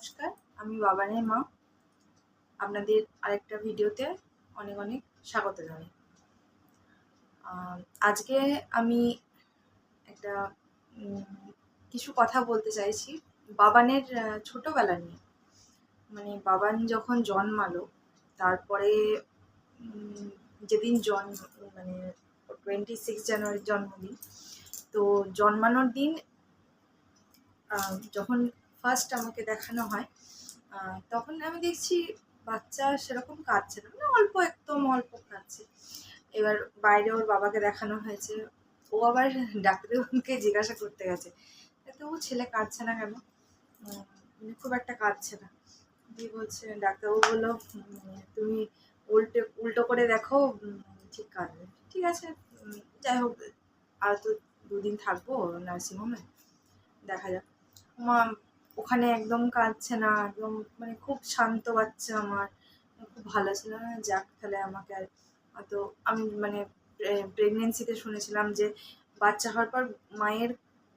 নমস্কার, আমি বাবানের মা। আপনাদের আরেকটা ভিডিওতে অনেক অনেক স্বাগত জানাই। আজকে আমি একটা কিছু কথা বলতে চাইছি বাবানের ছোটবেলা নিয়ে। মানে বাবান যখন জন্মালো, তারপরে যেদিন জন্ম মানে টোয়েন্টি সিক্স জানুয়ারির জন্মদিন, তো জন্মানোর দিন যখন ফার্স্ট আমাকে দেখানো হয়। তখন আমি দেখছি বাচ্চা সেরকম কাঁদছে না মানে অল্প একদম অল্প কাঁদছে। এবার বাইরে ওর বাবাকে দেখানো হয়েছে। ও আবার ডাক্তারবাবুকে জিজ্ঞাসা করতে গেছে ডাক্তারবাবু ছেলে কাঁদছে না কেন? মানে খুব একটা কাঁদছে না। দিয়ে বলছে, ডাক্তারবাবু বলল তুমি উল্টে, উল্টো করে দেখো ঠিক কাঁদবে। ঠিক আছে যাই হোক, আর তো দুদিন থাকব নার্সিংহোমে, দেখা যাক। মা ওখানে একদম কাঁদছে না, একদম মানে খুব শান্ত বাচ্চা আমার। খুব ভালো ছিল না, যাক তাহলে আমাকে আর হয়তো আমি মানে প্রেগনেন্সিতে শুনেছিলাম যে বাচ্চা হওয়ার পর মায়ের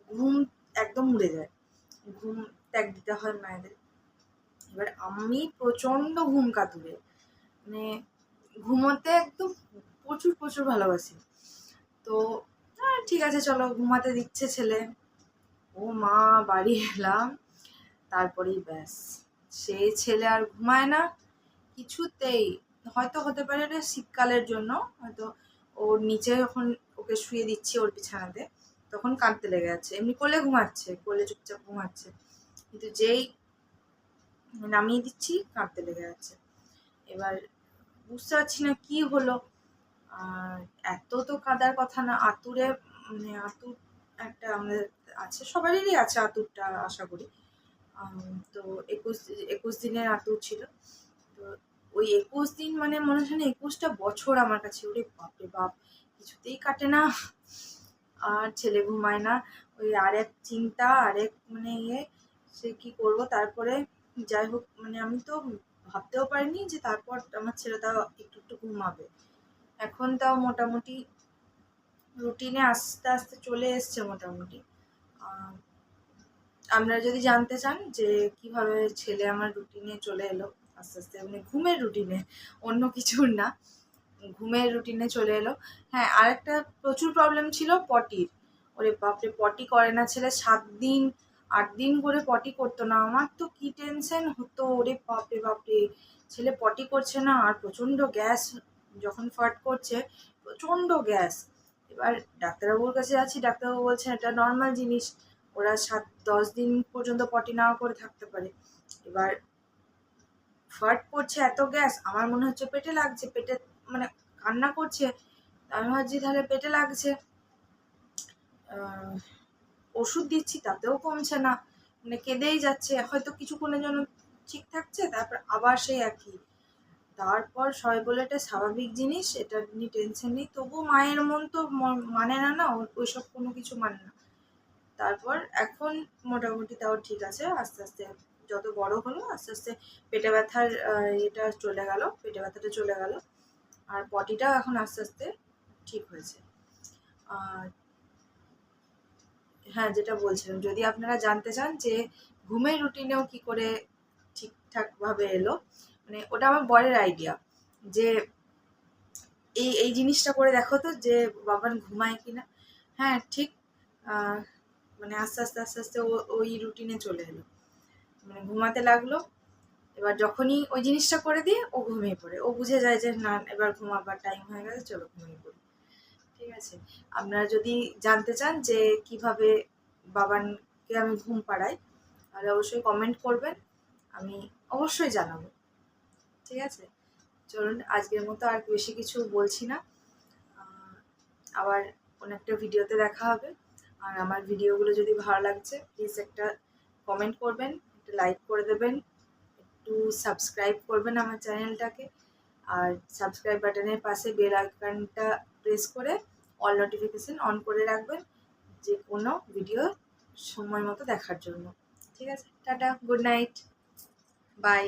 ঘুম একদম উড়ে যায়। ঘুম ত্যাগ দিতে হয় মায়েদের। এবার আমি প্রচণ্ড ঘুম কাতুরে। মানে ঘুমোতে একদম প্রচুর প্রচুর ভালোবাসি। তো ঠিক আছে, চলো, ঘুমাতে দিচ্ছে ছেলে। ও মা, বাড়ি এলাম। তারপরেই ব্যাস। সে ছেলে আর ঘুমায় না, কিছুতেই। হয়তো হতে পারে এটা শীতকালের জন্য, হয়তো ওর নিচে যখন ওকে শুয়ে দিচ্ছি ওর বিছানাতে, তখন কাঁদতে লেগে যাচ্ছে। এমনি কোলে ঘুমাচ্ছে কোলে চুপচাপ ঘুমাচ্ছে। কিন্তু যেই নামিয়ে দিচ্ছি, কাঁদতে লেগে যাচ্ছে। এবার বুঝতে পারছি না কি হলো। আর এত তো কাদার কথা না, আতুরে মানে আতুর একটা আমাদের আছে, সবারই আছে আতুরটা, আশা করি। তো একুশ একুশ দিনের আতুর ছিল। তো ওই একুশ দিন মানে মনে হয় না একুশটা বছর আমার কাছে, ওরে বাপরে বাপ, কিছুতেই কাটে না। আর ছেলে ঘুমায় না। ওই আর এক চিন্তা আর এক মানে ইয়ে সে কি করব? তারপরে যাই হোক মানে আমি তো ভাবতেও পারিনি যে তারপর আমার ছেলেটা একটু একটু ঘুমাবে। এখন তাও মোটামুটি রুটিনে আস্তে আস্তে চলে এসছে মোটামুটি। আপনারা যদি জানতে চান যে কীভাবে ছেলে আমার রুটিনে চলে এলো, আস্তে আস্তে মানে ঘুমের রুটিনে অন্য কিছুর না, ঘুমের রুটিনে চলে এলো। হ্যাঁ আর একটা প্রচুর প্রবলেম ছিল পটির। ওরে বাপরে, পটি করে না ছেলে, সাত দিন, আট দিন করে পটি করতো না। আমার তো কি টেনশন হতো, ওরে বাপরে বাপরে। ছেলে পটি করছে না, আর প্রচণ্ড গ্যাস যখন ফাট করছে, প্রচণ্ড গ্যাস এবার ডাক্তারবাবুর কাছে যাচ্ছি, ডাক্তারবাবু বলছেন, এটা নর্মাল জিনিস। ওরা সাত, দশ দিন পর্যন্ত পটি না করে থাকতে পারে। এবার ফাট করছে এত গ্যাস, আমার মনে হচ্ছে পেটে লাগছে, পেটে মানে কান্না করছে। আমি ভাবছি তাহলে পেটে লাগছে। ওষুধ দিচ্ছি, তাতেও কমছে না। মানে কেঁদেই যাচ্ছে। হয়তো কিছুক্ষণের জন্য ঠিক থাকছে, তারপর আবার সেই একই। তারপর সবাই বলে এটা স্বাভাবিক জিনিস, এটা নিয়ে টেনশন নেই। তবু মায়ের মন তো মানে না না ওইসব কোনো কিছু মানে না। তারপর এখন মোটামুটি তাও ঠিক আছে, আস্তে আস্তে যত বড় হলো আস্তে আস্তে পেটে ব্যথার এটা চলে গেল, পেটে ব্যথাটা চলে গেল। আর পটিটাও এখন আস্তে আস্তে ঠিক হয়েছে। আর হ্যাঁ যেটা বলছিলাম, যদি আপনারা জানতে চান যে ঘুমের রুটিনেও কি করে ঠিকঠাকভাবে এলো মানে ওটা আমার বরের আইডিয়া যে এই এই জিনিসটা করে দেখো তো যে বাবান ঘুমায় কিনা। হ্যাঁ ঠিক মানে আস্তে আস্তে আস্তে আস্তে ওই রুটিনে চলে এলো। মানে ঘুমাতে লাগল, এবার যখনই ওই জিনিসটা করে দিয়ে ও ঘুমিয়ে পড়ে। ও বুঝে যায় যে, না, এবার ঘুমাবার টাইম হয়ে গেছে, চলো ঘুমিয়ে পড়ি। ঠিক আছে? আপনারা যদি জানতে চান যে কীভাবে বাবানকে আমি ঘুম পাড়াই, তাহলে অবশ্যই কমেন্ট করবেন, আমি অবশ্যই জানাব। ঠিক আছে? চলুন, আজকের মতো আর বেশি কিছু বলছি না। আবার কোনো একটা ভিডিওতে দেখা হবে। আর আমার ভিডিওগুলো যদি ভালো লাগছে প্লিজ একটা কমেন্ট করবেন, একটা লাইক করে দেবেন, একটু সাবস্ক্রাইব করবেন আমার চ্যানেলটাকে আর সাবস্ক্রাইব বাটনের পাশে বেল আইকনটা প্রেস করে অল নোটিফিকেশন অন করে রাখবেন যে কোনো ভিডিও সময় মতো দেখার জন্য। ঠিক আছে? Tata good night bye